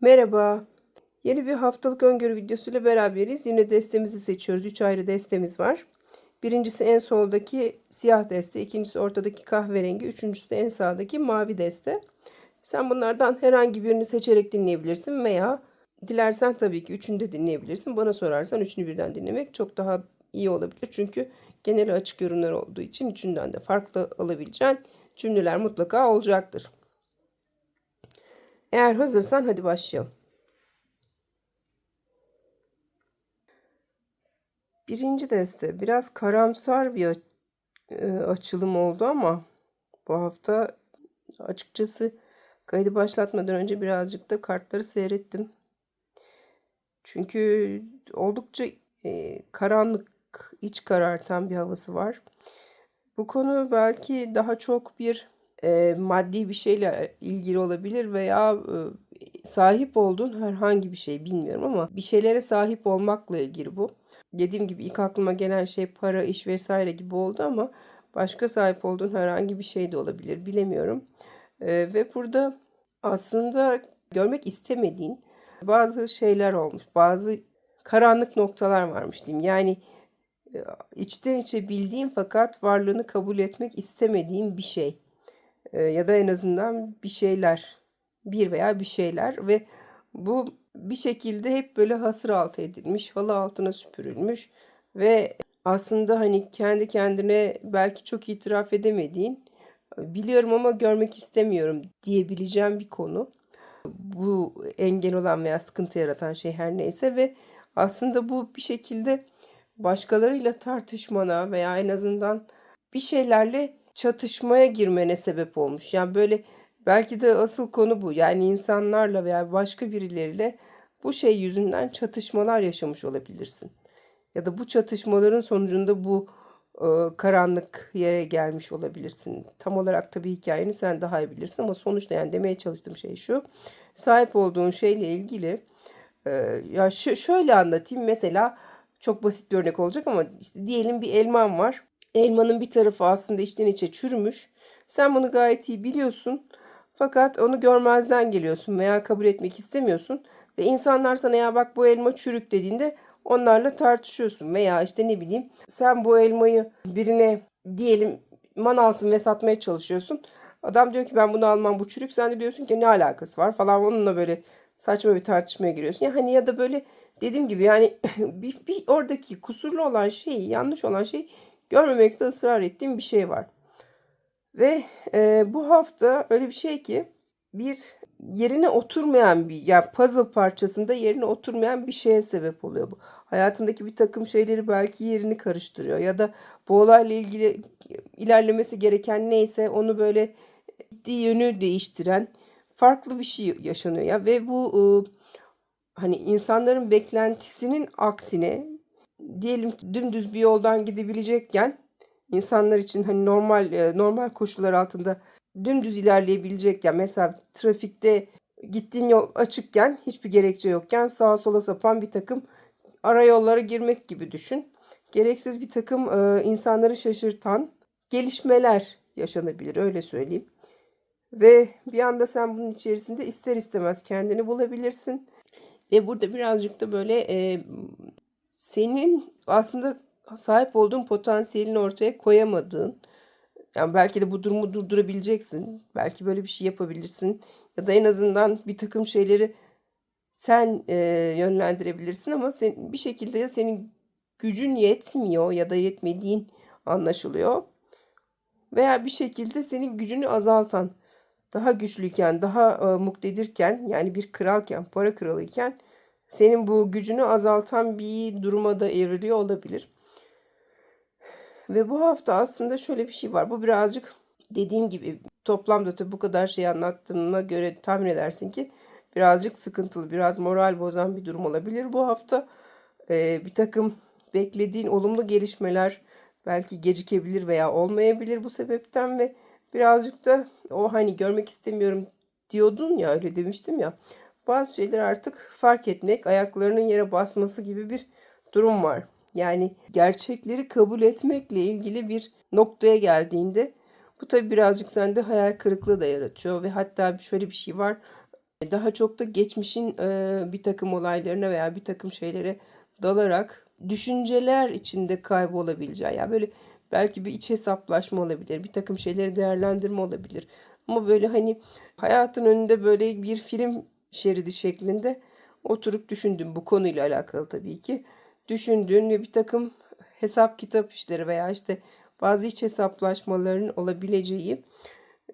Merhaba. Yeni bir haftalık öngörü videosuyla beraberiz. Yine destemizi seçiyoruz. 3 ayrı destemiz var. Birincisi en soldaki siyah deste, ikincisi ortadaki kahverengi, üçüncüsü de en sağdaki mavi deste. Sen bunlardan herhangi birini seçerek dinleyebilirsin veya dilersen tabii ki üçünü de dinleyebilirsin. Bana sorarsan üçünü birden dinlemek çok daha iyi olabilir. Çünkü genel açık yorumlar olduğu için üçünden de farklı alabileceğin cümleler mutlaka olacaktır. Eğer hazırsan hadi başlayalım. Birinci deste biraz karamsar bir e, açılım oldu ama bu hafta açıkçası kaydı başlatmadan önce birazcık da kartları seyrettim. Çünkü oldukça e, karanlık, iç karartan bir havası var. Bu konu belki daha çok bir e, maddi bir şeyle ilgili olabilir veya e, sahip olduğun herhangi bir şey bilmiyorum ama bir şeylere sahip olmakla ilgili bu. Dediğim gibi ilk aklıma gelen şey para, iş vesaire gibi oldu ama başka sahip olduğun herhangi bir şey de olabilir bilemiyorum. E, ve burada aslında görmek istemediğin bazı şeyler olmuş. Bazı karanlık noktalar varmış diyeyim. Yani e, içten içe bildiğim fakat varlığını kabul etmek istemediğim bir şey. E, ya da en azından bir şeyler. Bir veya bir şeyler ve bu bir şekilde hep böyle hasır altı edilmiş, halı altına süpürülmüş ve aslında hani kendi kendine belki çok itiraf edemediğin, biliyorum ama görmek istemiyorum diyebileceğim bir konu. Bu engel olan veya sıkıntı yaratan şey her neyse ve aslında bu bir şekilde başkalarıyla tartışmana veya en azından bir şeylerle çatışmaya girmene sebep olmuş. Yani böyle belki de asıl konu bu. Yani insanlarla veya başka birileriyle bu şey yüzünden çatışmalar yaşamış olabilirsin. Ya da bu çatışmaların sonucunda bu e, karanlık yere gelmiş olabilirsin. Tam olarak tabii hikayeni sen daha iyi bilirsin ama sonuçta yani demeye çalıştığım şey şu. Sahip olduğun şeyle ilgili e, ya şöyle anlatayım mesela çok basit bir örnek olacak ama işte diyelim bir elman var. Elmanın bir tarafı aslında içten içe çürümüş. Sen bunu gayet iyi biliyorsun. Fakat onu görmezden geliyorsun veya kabul etmek istemiyorsun. Ve insanlar sana ya bak bu elma çürük dediğinde onlarla tartışıyorsun. Veya işte ne bileyim sen bu elmayı birine diyelim man alsın ve satmaya çalışıyorsun. Adam diyor ki ben bunu almam bu çürük. Sen de diyorsun ki ne alakası var falan onunla böyle saçma bir tartışmaya giriyorsun. Yani ya da böyle dediğim gibi yani bir, bir oradaki kusurlu olan şeyi yanlış olan şeyi görmemekte ısrar ettiğim bir şey var. Ve e, bu hafta öyle bir şey ki bir yerine oturmayan bir yani puzzle parçasında yerine oturmayan bir şeye sebep oluyor bu. Hayatındaki bir takım şeyleri belki yerini karıştırıyor ya da bu olayla ilgili ilerlemesi gereken neyse onu böyle gittiği yönü değiştiren farklı bir şey yaşanıyor ya ve bu e, hani insanların beklentisinin aksine diyelim ki dümdüz bir yoldan gidebilecekken insanlar için hani normal e, normal koşullar altında dümdüz ilerleyebilecekken mesela trafikte gittiğin yol açıkken hiçbir gerekçe yokken sağa sola sapan bir takım ara yollara girmek gibi düşün. Gereksiz bir takım e, insanları şaşırtan gelişmeler yaşanabilir öyle söyleyeyim. Ve bir anda sen bunun içerisinde ister istemez kendini bulabilirsin. Ve burada birazcık da böyle e, senin aslında sahip olduğun potansiyelini ortaya koyamadığın, yani belki de bu durumu durdurabileceksin. Belki böyle bir şey yapabilirsin. Ya da en azından bir takım şeyleri sen e, yönlendirebilirsin ama sen, bir şekilde ya senin gücün yetmiyor ya da yetmediğin anlaşılıyor. Veya bir şekilde senin gücünü azaltan, daha güçlüyken, daha e, muktedirken yani bir kralken, para kralıyken senin bu gücünü azaltan bir duruma da evriliyor olabilir. Ve bu hafta aslında şöyle bir şey var. Bu birazcık dediğim gibi toplamda tabii bu kadar şey anlattığıma göre tahmin edersin ki birazcık sıkıntılı, biraz moral bozan bir durum olabilir bu hafta. Ee, bir takım beklediğin olumlu gelişmeler belki gecikebilir veya olmayabilir bu sebepten ve birazcık da o hani görmek istemiyorum diyordun ya öyle demiştim ya. Bazı şeyler artık fark etmek, ayaklarının yere basması gibi bir durum var. Yani gerçekleri kabul etmekle ilgili bir noktaya geldiğinde bu tabii birazcık sende hayal kırıklığı da yaratıyor ve hatta şöyle bir şey var. Daha çok da geçmişin e, bir takım olaylarına veya bir takım şeylere dalarak düşünceler içinde kaybolabileceği. Yani böyle belki bir iç hesaplaşma olabilir, bir takım şeyleri değerlendirme olabilir. Ama böyle hani hayatın önünde böyle bir film şeridi şeklinde oturup düşündüm bu konuyla alakalı tabii ki. Düşündüğün ve bir takım hesap kitap işleri veya işte bazı iç hesaplaşmaların olabileceği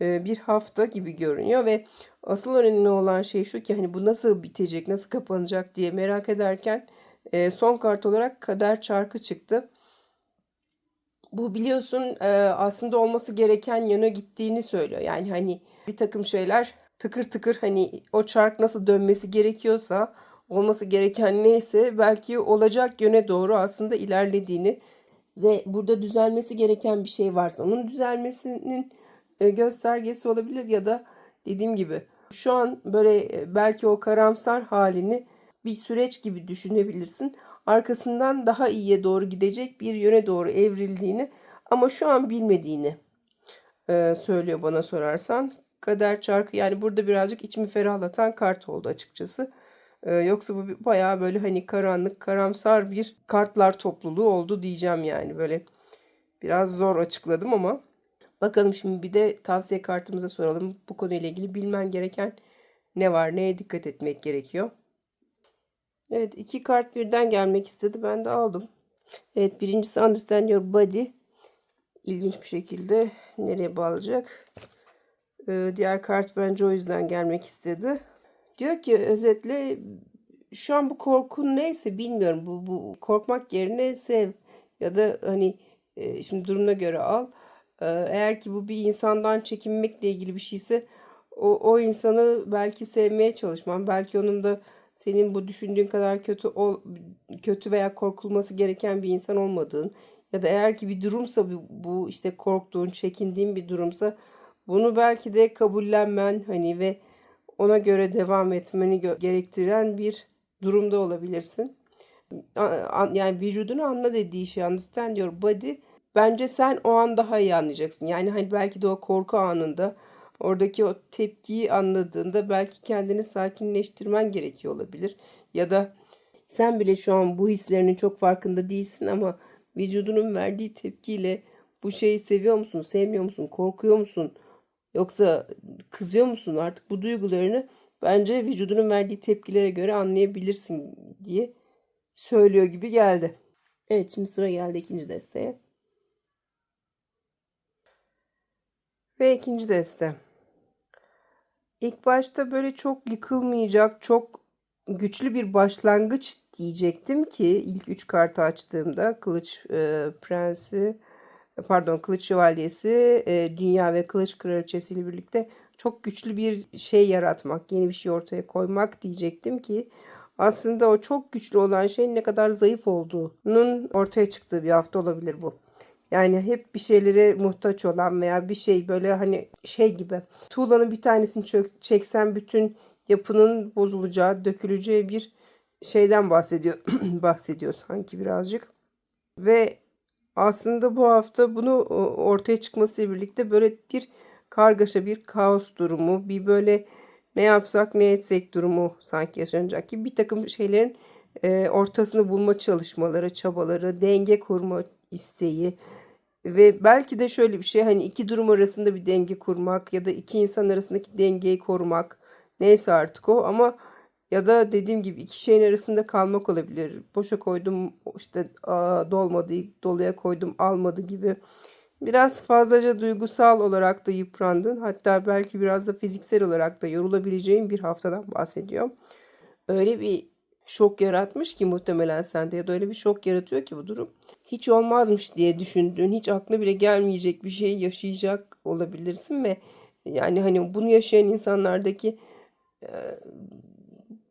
e, bir hafta gibi görünüyor ve asıl önemli olan şey şu ki hani bu nasıl bitecek, nasıl kapanacak diye merak ederken e, son kart olarak kader çarkı çıktı. Bu biliyorsun e, aslında olması gereken yana gittiğini söylüyor. Yani hani bir takım şeyler tıkır tıkır hani o çark nasıl dönmesi gerekiyorsa olması gereken neyse belki olacak yöne doğru aslında ilerlediğini ve burada düzelmesi gereken bir şey varsa onun düzelmesinin e, göstergesi olabilir ya da dediğim gibi şu an böyle e, belki o karamsar halini bir süreç gibi düşünebilirsin. Arkasından daha iyiye doğru gidecek bir yöne doğru evrildiğini ama şu an bilmediğini e, söylüyor bana sorarsan. Kader çarkı yani burada birazcık içimi ferahlatan kart oldu açıkçası. Ee, yoksa bu bayağı böyle hani karanlık, karamsar bir kartlar topluluğu oldu diyeceğim yani. Böyle biraz zor açıkladım ama. Bakalım şimdi bir de tavsiye kartımıza soralım. Bu konuyla ilgili bilmen gereken ne var, neye dikkat etmek gerekiyor. Evet iki kart birden gelmek istedi. Ben de aldım. Evet birincisi Understand Your Body. İlginç bir şekilde nereye bağlayacak? Ee, diğer kart bence o yüzden gelmek istedi. Diyor ki özetle şu an bu korkun neyse bilmiyorum. Bu, bu korkmak yerine sev ya da hani e, şimdi durumuna göre al. E, eğer ki bu bir insandan çekinmekle ilgili bir şeyse o, o insanı belki sevmeye çalışman, belki onun da senin bu düşündüğün kadar kötü ol, kötü veya korkulması gereken bir insan olmadığın ya da eğer ki bir durumsa bu, bu işte korktuğun, çekindiğin bir durumsa bunu belki de kabullenmen hani ve ona göre devam etmeni gerektiren bir durumda olabilirsin. Yani vücudunu anla dediği şey understand your body. Bence sen o an daha iyi anlayacaksın. Yani hani belki de o korku anında oradaki o tepkiyi anladığında belki kendini sakinleştirmen gerekiyor olabilir. Ya da sen bile şu an bu hislerinin çok farkında değilsin ama vücudunun verdiği tepkiyle bu şeyi seviyor musun, sevmiyor musun, korkuyor musun? Yoksa kızıyor musun artık bu duygularını bence vücudunun verdiği tepkilere göre anlayabilirsin diye söylüyor gibi geldi. Evet şimdi sıra geldi ikinci desteğe. Ve ikinci deste. İlk başta böyle çok yıkılmayacak, çok güçlü bir başlangıç diyecektim ki ilk üç kartı açtığımda Kılıç e, Prensi, pardon Kılıç Şövalyesi, e, Dünya ve Kılıç Kraliçesi ile birlikte çok güçlü bir şey yaratmak, yeni bir şey ortaya koymak diyecektim ki aslında o çok güçlü olan şeyin ne kadar zayıf olduğunun ortaya çıktığı bir hafta olabilir bu. Yani hep bir şeylere muhtaç olan veya bir şey böyle hani şey gibi tuğlanın bir tanesini çök, çeksen bütün yapının bozulacağı, döküleceği bir şeyden bahsediyor bahsediyor sanki birazcık. Ve aslında bu hafta bunu ortaya çıkmasıyla birlikte böyle bir kargaşa, bir kaos durumu, bir böyle ne yapsak ne etsek durumu sanki yaşanacak gibi bir takım şeylerin e, ortasını bulma çalışmaları, çabaları, denge kurma isteği ve belki de şöyle bir şey hani iki durum arasında bir denge kurmak ya da iki insan arasındaki dengeyi korumak. Neyse artık o ama ya da dediğim gibi iki şeyin arasında kalmak olabilir. Boşa koydum işte aa, dolmadı, doluya koydum almadı gibi. Biraz fazlaca duygusal olarak da yıprandın. Hatta belki biraz da fiziksel olarak da yorulabileceğin bir haftadan bahsediyor. Öyle bir şok yaratmış ki muhtemelen sende ya da öyle bir şok yaratıyor ki bu durum. Hiç olmazmış diye düşündüğün, hiç aklına bile gelmeyecek bir şey yaşayacak olabilirsin ve yani hani bunu yaşayan insanlardaki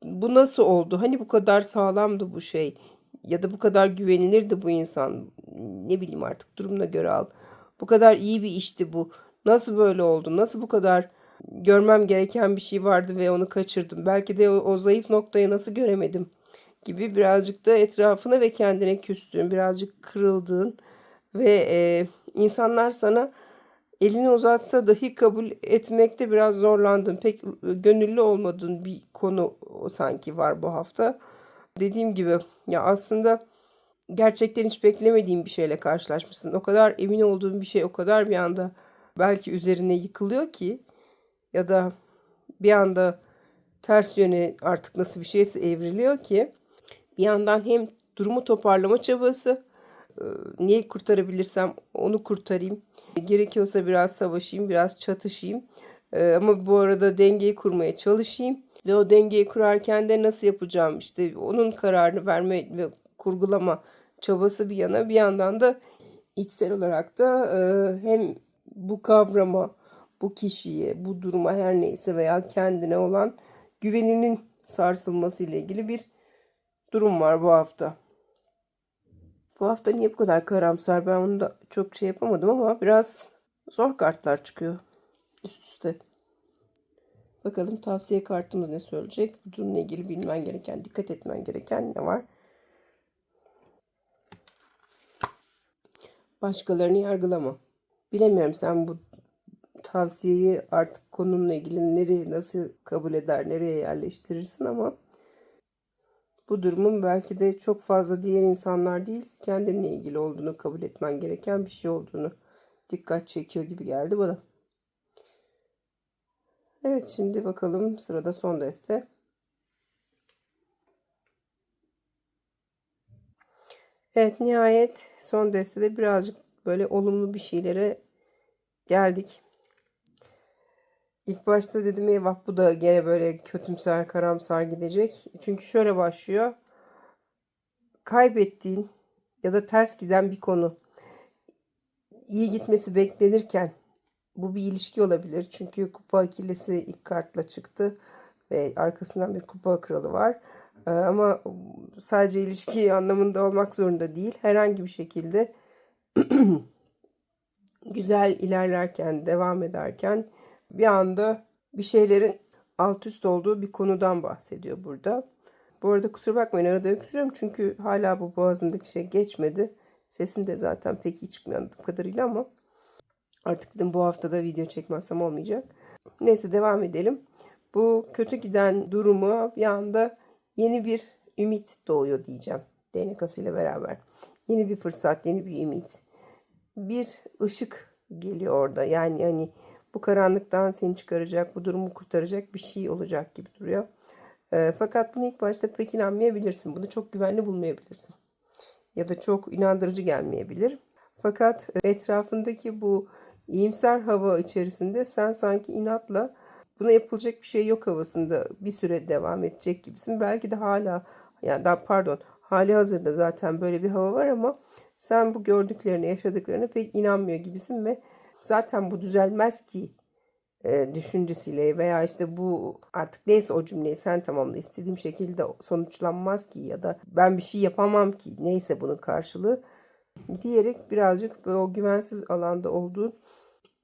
bu nasıl oldu? Hani bu kadar sağlamdı bu şey ya da bu kadar güvenilirdi bu insan. Ne bileyim artık durumuna göre al. Bu kadar iyi bir işti bu. Nasıl böyle oldu? Nasıl bu kadar görmem gereken bir şey vardı ve onu kaçırdım? Belki de o, o zayıf noktayı nasıl göremedim gibi birazcık da etrafına ve kendine küstüğün, birazcık kırıldığın ve e, insanlar sana elini uzatsa dahi kabul etmekte biraz zorlandım. Pek gönüllü olmadığın bir konu sanki var bu hafta. Dediğim gibi ya aslında gerçekten hiç beklemediğim bir şeyle karşılaşmışsın. O kadar emin olduğum bir şey o kadar bir anda belki üzerine yıkılıyor ki ya da bir anda ters yöne artık nasıl bir şeyse evriliyor ki bir yandan hem durumu toparlama çabası neyi kurtarabilirsem onu kurtarayım. Gerekiyorsa biraz savaşayım, biraz çatışayım. E, ama bu arada dengeyi kurmaya çalışayım. Ve o dengeyi kurarken de nasıl yapacağım işte onun kararını verme ve kurgulama çabası bir yana bir yandan da içsel olarak da e, hem bu kavrama, bu kişiye, bu duruma her neyse veya kendine olan güveninin sarsılması ile ilgili bir durum var bu hafta. Bu hafta niye bu kadar karamsar? Ben onu da çok şey yapamadım ama biraz zor kartlar çıkıyor üst üste. Bakalım tavsiye kartımız ne söyleyecek? Bu durumla ilgili bilmen gereken, dikkat etmen gereken ne var? Başkalarını yargılama. Bilemiyorum sen bu tavsiyeyi artık konunla ilgili nereye nasıl kabul eder, nereye yerleştirirsin ama bu durumun belki de çok fazla diğer insanlar değil, kendinle ilgili olduğunu kabul etmen gereken bir şey olduğunu dikkat çekiyor gibi geldi bana. Evet şimdi bakalım sırada son deste. Evet nihayet son destede birazcık böyle olumlu bir şeylere geldik. İlk başta dedim eyvah bu da gene böyle kötümser karamsar gidecek. Çünkü şöyle başlıyor. Kaybettiğin ya da ters giden bir konu iyi gitmesi beklenirken bu bir ilişki olabilir. Çünkü kupa ikilisi ilk kartla çıktı ve arkasından bir kupa kralı var. Ee, ama sadece ilişki anlamında olmak zorunda değil. Herhangi bir şekilde güzel ilerlerken, devam ederken bir anda bir şeylerin alt üst olduğu bir konudan bahsediyor burada. Bu arada kusura bakmayın arada öksürüyorum çünkü hala bu boğazımdaki şey geçmedi. Sesim de zaten pek hiç çıkmıyor kadarıyla ama artık dedim bu hafta da video çekmezsem olmayacak. Neyse devam edelim. Bu kötü giden durumu bir anda yeni bir ümit doğuyor diyeceğim. DNK'sı ile beraber. Yeni bir fırsat, yeni bir ümit. Bir ışık geliyor orada. Yani hani bu karanlıktan seni çıkaracak, bu durumu kurtaracak bir şey olacak gibi duruyor. E, fakat bunu ilk başta pek inanmayabilirsin. Bunu çok güvenli bulmayabilirsin. Ya da çok inandırıcı gelmeyebilir. Fakat etrafındaki bu iyimser hava içerisinde sen sanki inatla buna yapılacak bir şey yok havasında bir süre devam edecek gibisin. Belki de hala yani daha pardon hali hazırda zaten böyle bir hava var ama sen bu gördüklerine yaşadıklarına pek inanmıyor gibisin ve zaten bu düzelmez ki e, düşüncesiyle veya işte bu artık neyse o cümleyi sen tamamla istediğim şekilde sonuçlanmaz ki ya da ben bir şey yapamam ki neyse bunun karşılığı diyerek birazcık böyle o güvensiz alanda olduğu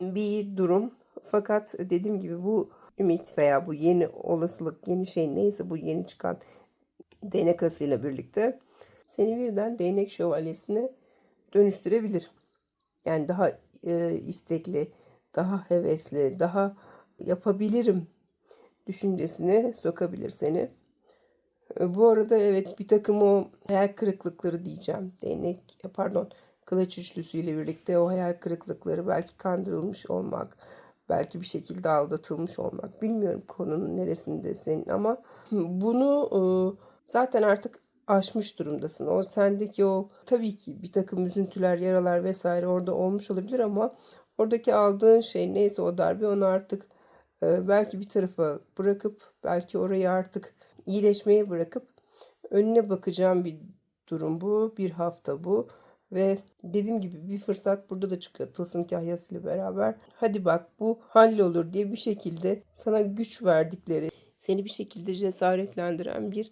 bir durum. Fakat dediğim gibi bu ümit veya bu yeni olasılık, yeni şey neyse bu yeni çıkan değnek ile birlikte seni birden değnek şövalyesine dönüştürebilir. Yani daha e, istekli, daha hevesli, daha yapabilirim düşüncesine sokabilir seni. Bu arada evet bir takım o hayal kırıklıkları diyeceğim. Değnek pardon kılıç üçlüsüyle birlikte o hayal kırıklıkları belki kandırılmış olmak, belki bir şekilde aldatılmış olmak. Bilmiyorum konunun neresindesin ama bunu zaten artık aşmış durumdasın. O sendeki o tabii ki bir takım üzüntüler, yaralar vesaire orada olmuş olabilir ama oradaki aldığın şey neyse o darbe onu artık e, belki bir tarafa bırakıp belki orayı artık iyileşmeye bırakıp önüne bakacağım bir durum bu. Bir hafta bu. Ve dediğim gibi bir fırsat burada da çıkıyor tılsım kahyasıyla beraber. Hadi bak bu hallolur diye bir şekilde sana güç verdikleri, seni bir şekilde cesaretlendiren bir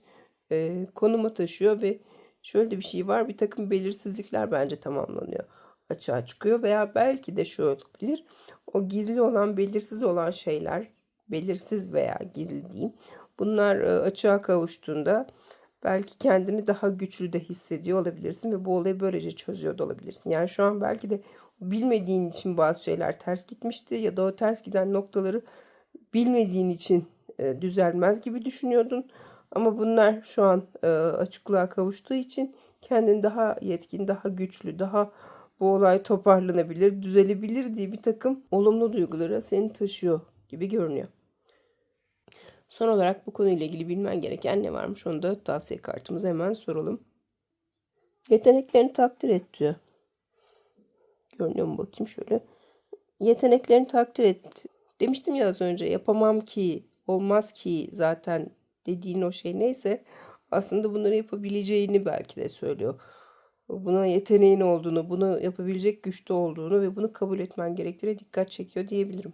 e, konuma taşıyor ve şöyle bir şey var bir takım belirsizlikler bence tamamlanıyor açığa çıkıyor veya belki de şöyle olabilir o gizli olan belirsiz olan şeyler belirsiz veya gizli diyeyim bunlar e, açığa kavuştuğunda belki kendini daha güçlü de hissediyor olabilirsin ve bu olayı böylece çözüyor da olabilirsin. Yani şu an belki de bilmediğin için bazı şeyler ters gitmişti ya da o ters giden noktaları bilmediğin için e, düzelmez gibi düşünüyordun. Ama bunlar şu an e, açıklığa kavuştuğu için kendini daha yetkin, daha güçlü, daha bu olay toparlanabilir, düzelebilir diye bir takım olumlu duygulara seni taşıyor gibi görünüyor. Son olarak bu konuyla ilgili bilmen gereken ne varmış onu da tavsiye kartımıza hemen soralım. Yeteneklerini takdir et diyor. Görünüyor mu bakayım şöyle. Yeteneklerini takdir et. Demiştim ya az önce yapamam ki, olmaz ki zaten dediğin o şey neyse aslında bunları yapabileceğini belki de söylüyor. Buna yeteneğin olduğunu, bunu yapabilecek güçte olduğunu ve bunu kabul etmen gerektiğine dikkat çekiyor diyebilirim.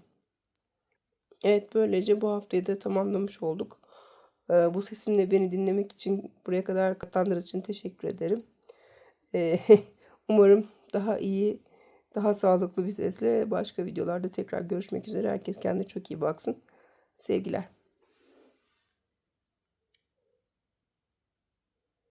Evet böylece bu haftayı da tamamlamış olduk. Ee, bu sesimle beni dinlemek için buraya kadar katılanlar için teşekkür ederim. Ee, umarım daha iyi, daha sağlıklı bir sesle başka videolarda tekrar görüşmek üzere. Herkes kendine çok iyi baksın. Sevgiler.